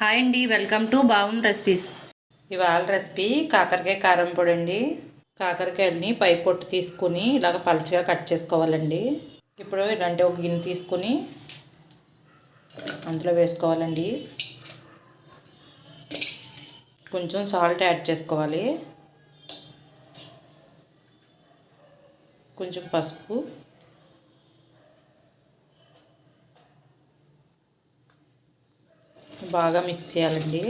Hi అండి welcome to బావం recipes. ఇవాళ recipe కాకరకాయ కారం పొడి అండి కాకరకాయలని పై పొట్టు తీసుకుని ఇలాగ పలచగా కట్ చేసుకోవాలండి. ఇప్పుడు ఇలాంటి ఒక గిన్నె తీసుకుని అందులో వేసుకోవాలండి. కొంచెం సాల్ట్ యాడ్ చేసుకోవాలి. కొంచెం పసుపు. బాగా మిక్స్ చేయాలండి.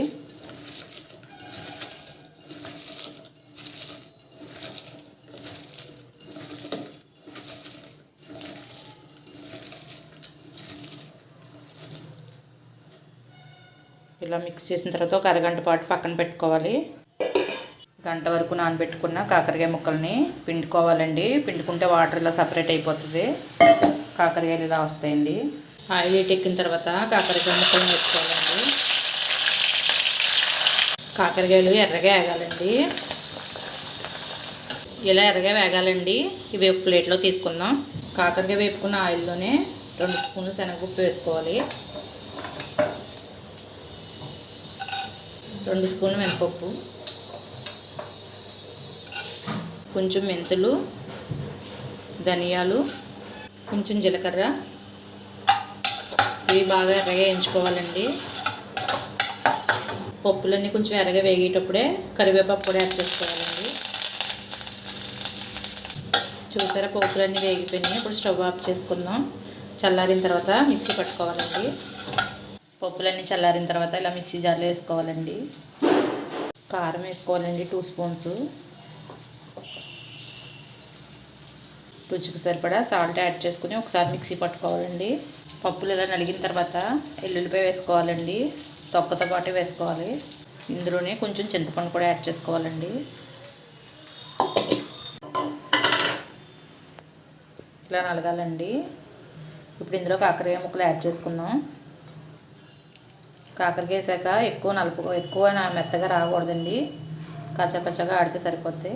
ఇలా మిక్స్ చేసిన తర్వాత ఒక అరగంట పాటు పక్కన పెట్టుకోవాలి. గంట వరకు నానబెట్టుకున్న కాకరకాయ ముక్కల్ని పిండుకోవాలండి. పిండుకుంటే వాటర్ ఇలా సపరేట్ అయిపోతుంది. కాకరకాయలు ఇలా వస్తాయండి. ఆయిల్ ఎక్కిన తర్వాత కాకరకాయ ముక్కలు వేసుకోవాలండి కాకరకాయలు ఎర్రగా వేగాలండి. ఇలా ఎర్రగా వేగాలండి. ఇవి ఒక ప్లేట్లో తీసుకుందాం. కాకరకాయ వేపుకున్న ఆయిల్లోనే రెండు స్పూన్లు శనగపప్పు వేసుకోవాలి. రెండు స్పూన్లు మినపప్పు. కొంచెం మెంతులు ధనియాలు కొంచెం జీలకర్ర ఇవి బాగా ఎర్రగా వేయించుకోవాలండి. పప్పులన్నీ కొంచెం ఎర్రగా వేగేటప్పుడే కరివేపాకు కూడా యాడ్ చేసుకోవాలండి. చూసారా పప్పులన్నీ వేగిపోయినాయి. ఇప్పుడు స్టవ్ ఆఫ్ చేసుకుందాం. చల్లారిన తర్వాత మిక్సీ పట్టుకోవాలండి. పప్పులన్నీ చల్లారిన తర్వాత ఇలా మిక్సీ జార్లో వేసుకోవాలండి. కారం వేసుకోవాలండి టూ స్పూన్స్. రుచికి సరిపడా సాల్ట్ యాడ్ చేసుకుని ఒకసారి మిక్సీ పట్టుకోవాలండి. పప్పులు ఇలా నలిగిన తర్వాత ఎల్లుల్లిపాయ వేసుకోవాలండి. తొక్కతో పాటు వేసుకోవాలి. ఇందులోనే కొంచెం చింతపండు కూడా యాడ్ చేసుకోవాలండి. ఇలా నలగాలండి. ఇప్పుడు ఇందులో కాకరకాయ ముక్కలు యాడ్ చేసుకుందాం. కాకరకాయ వేసాక ఎక్కువ నలుపు ఎక్కువ మెత్తగా రాకూడదండి. కచ్చపచ్చగా ఆడితే సరిపోద్ది.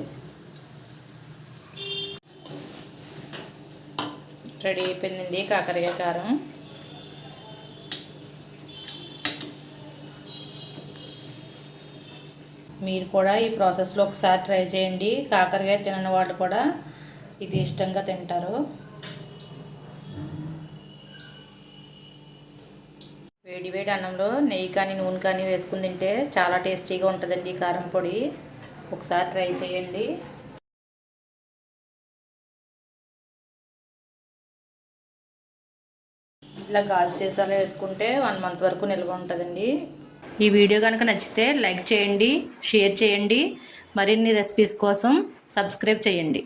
రెడీ అయిపోయిందండి కాకరకాయ కారం. మీరు కూడా ఈ ప్రాసెస్లో ఒకసారి ట్రై చేయండి. కాకరకాయ తినని వాళ్ళు కూడా ఇది ఇష్టంగా తింటారు. వేడి వేడి అన్నంలో నెయ్యి కానీ నూనె కానీ వేసుకుని తింటే చాలా టేస్టీగా ఉంటుందండి కారం పొడి. ఒకసారి ట్రై చేయండి. ఇలా గాజు సీసాలో వేసుకుంటే వన్ మంత్ వరకు నిల్వ ఉంటుందండి. ఈ వీడియో కనుక నచ్చితే లైక్ చేయండి షేర్ చేయండి. మరిన్ని రెసిపీస్ కోసం సబ్స్క్రైబ్ చేయండి.